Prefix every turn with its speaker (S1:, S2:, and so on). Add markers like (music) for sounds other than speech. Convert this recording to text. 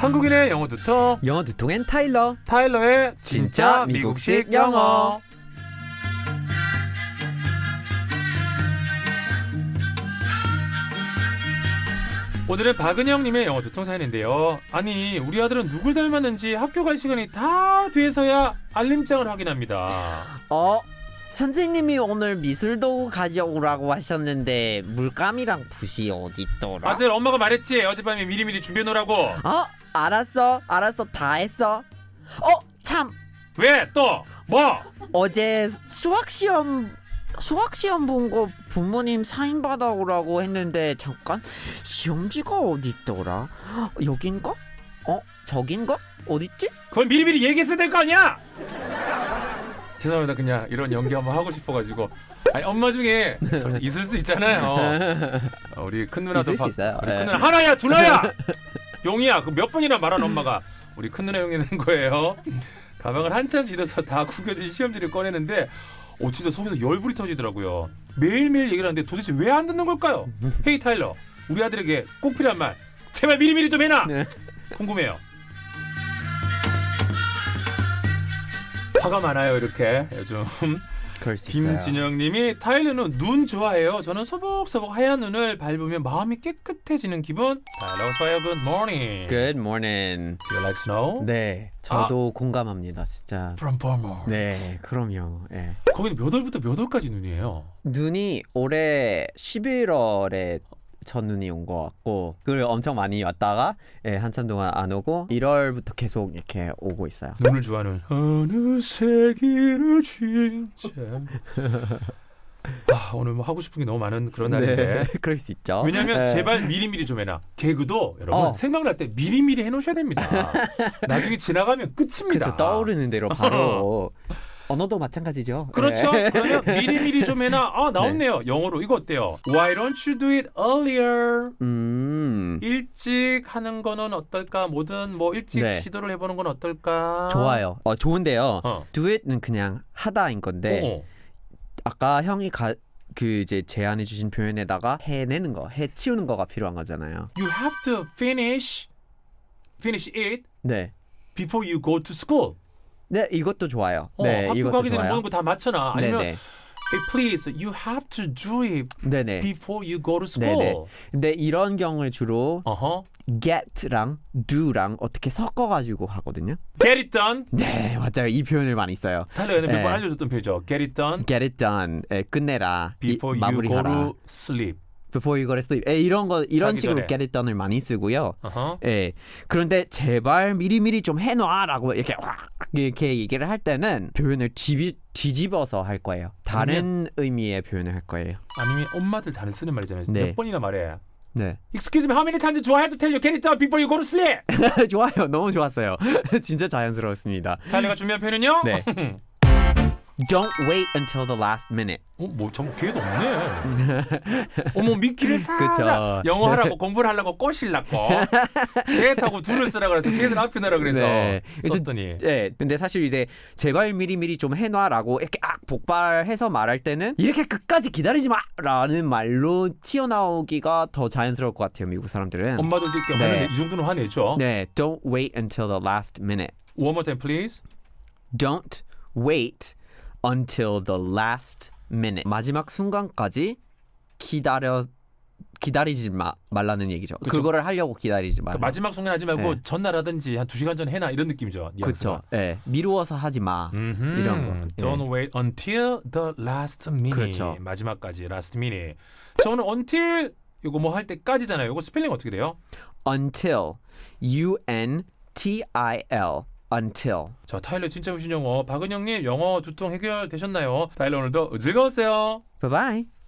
S1: 한국인의 영어 두통
S2: 영어 두통엔 타일러.
S1: 타일러의 진짜 미국식. 영어. 오늘은 박은영님의 영어 두통 사연인데요. 아니 우리 아들은 누굴 닮았는지 학교 갈 시간이 다 돼서야 알림장을 확인합니다.
S2: 어? 선생님이 오늘 미술도구 가져오라고 하셨는데 물감이랑 붓이 어디 있더라?
S1: 아들 엄마가 말했지 어젯밤에 미리미리 준비해 놓으라고.
S2: 어? 알았어 알았어 다 했어 어? 참
S1: 왜 또? 뭐?
S2: 어제 수학시험 수학시험 본 거 부모님 사인 받아오라고 했는데 잠깐 시험지가 어디 있더라? 여긴가? 어? 저긴가? 어딨지?
S1: 그걸 미리미리 얘기했어야 될 거 아니야? 죄송합니다. 그냥 이런 연기 한번 하고 싶어가지고. 아니 엄마 중에 솔직히 있을 수 있잖아요. 어, 우리 큰 누나도
S2: 있을 수
S1: 봐-
S2: 있어요.
S1: 우리
S2: 예.
S1: 큰 누나 하나야 둘나야! (laughs) 용이야 그 몇 번이나 말한 엄마가 우리 큰 누나 형이 낸 거예요. 가방을 한참 뒤져서 다 구겨진 시험지를 꺼내는데 오 진짜 속에서 열불이 터지더라고요. 매일매일 얘기를 하는데 도대체 왜 안 듣는 걸까요? (laughs) 헤이 타일러. 우리 아들에게 꼭 필요한 말. 제발 미리미리 좀 해놔!
S2: 네.
S1: 궁금해요. 화가 많아요 이렇게 요즘. 김진영님이 타일러는 눈 좋아해요. 저는 소복소복 하얀 눈을 밟으면 마음이 깨끗해지는 기분. 타일러 좋아요. Good morning.
S2: Good morning.
S1: Do you like snow?
S2: 네, 저도 공감합니다, 진짜.
S1: From Baltimore.
S2: 네, 그럼요. 예.
S1: 거기는 몇 월부터 몇 월까지 눈이에요?
S2: 눈이 올해 11월에 첫눈이 온 것 같고 그걸 엄청 많이 왔다가 예, 한참 동안 안 오고 1월부터 계속 이렇게 오고 있어요.
S1: 눈을 좋아하는 어느새 길을 진짜. (laughs) 아 오늘 뭐 하고 싶은 게 너무 많은 그런 날인데.
S2: 네, (laughs) 그럴 수 있죠.
S1: 왜냐면
S2: 예.
S1: 제발 미리미리 좀 해놔. 개그도 여러분
S2: 어.
S1: 생각날 때 미리미리 해놓으셔야 됩니다. (laughs) 나중에 지나가면 끝입니다.
S2: 그렇죠. 떠오르는 대로 바로 언어도 마찬가지죠.
S1: 그렇죠.
S2: 예.
S1: 그러면 미리미리 좀 해놔. 아 나왔네요. 영어로 이거 어때요? Why don't you do it earlier?
S2: 음.
S1: 일찍 하는 거는 어떨까? 뭐든 뭐 일찍
S2: 네.
S1: 시도를 해보는 건 어떨까?
S2: 좋아요. 어, 좋은데요.
S1: 어.
S2: do it는 그냥 하다인 건데
S1: 어.
S2: 아까 형이 가, 그 이제 제안해 주신 표현에다가 해내는 거, 해 치우는 거가 필요한 거잖아요.
S1: You have to finish finish it
S2: 네.
S1: before you go to school.
S2: 네, 이것도 좋아요.
S1: 어,
S2: 네,
S1: 학교
S2: 이것도
S1: 가기 전에
S2: 좋아요.
S1: 모든 거 다 맞춰놔.
S2: 네,
S1: 아니면
S2: 네.
S1: hey, please you have to do it
S2: 네, 네.
S1: before you go to
S2: 네,
S1: school.
S2: 네. 근데 이런 경우를 주로
S1: 어허.
S2: get랑 do랑 어떻게 섞어 가지고 하거든요.
S1: Get it done.
S2: 네, 맞아요. 이 표현을 많이 써요.
S1: 몇
S2: 네.
S1: 번 알려줬던 표현이죠. Get it done
S2: get it done. 예, 끝내라. 이-
S1: before you go
S2: 마무리하라.
S1: to sleep.
S2: Before you go to sleep. 예, 이런 거 이런 식으로
S1: 전에.
S2: get it done을 많이 쓰고요.
S1: 어허.
S2: 예. 그런데 제발 미리미리 좀 해놔라고 이렇게 확 이렇게 얘기를 할 때는 표현을 뒤비, 뒤집어서 할 거예요. 다른 의미의 표현을 할 거예요.
S1: 아니면 엄마들 잘 쓰는 말이잖아요.
S2: 네.
S1: 몇 번이나 말해.
S2: 네.
S1: Excuse me, how many times do I have to tell you get it done before you go to sleep? (laughs)
S2: 좋아요. 너무 좋았어요. (laughs) 진짜 자연스러웠습니다.
S1: 달리가 준비한 표현은요?
S2: 네. (laughs) Don't wait until the last minute.
S1: 어, 뭐, 정 기회도 없네. (laughs) 어머, 미끼를 (laughs)
S2: 그쵸.
S1: 영어 하라고 공부를 하려고 꼬실라고. 개 타고 둘을 쓰라 그래서 개를 앞에 넣으라 그래서
S2: 네.
S1: 썼더니.
S2: 네, 근데 사실 이제 제발 미리 미리 좀 해놔라고 이렇게 악 복발해서 말할 때는 이렇게 끝까지 기다리지 마라는 말로 튀어나오기가 더 자연스러울 것 같아요 미국 사람들은.
S1: 엄마도 이제 네. 이 정도는 화내죠.
S2: 네, don't wait until the last minute.
S1: One more time, please.
S2: Don't wait until the last minute. 마지막 순간까지 기다려 기다리지 마, 말라는 얘기죠.
S1: 그쵸.
S2: 그거를 하려고 기다리지 마.
S1: 그 마지막 순간 하지 말고
S2: 네.
S1: 전날 하든지 한두 시간 전에 해놔 이런 느낌이죠.
S2: 그렇죠. 예, 미루어서 하지 마.
S1: 음흠.
S2: 이런 거.
S1: Don't wait until the last minute.
S2: 그렇죠.
S1: 마지막까지 last minute. 저는 until 이거 뭐 할 때까지잖아요. 이거 스펠링 어떻게 돼요?
S2: Until U N T I L until.
S1: 자, 타일러 진짜 무신 영어. 박은영님 영어 두통 해결되셨나요? 타일러 오늘도 즐거웠어요.
S2: Bye bye.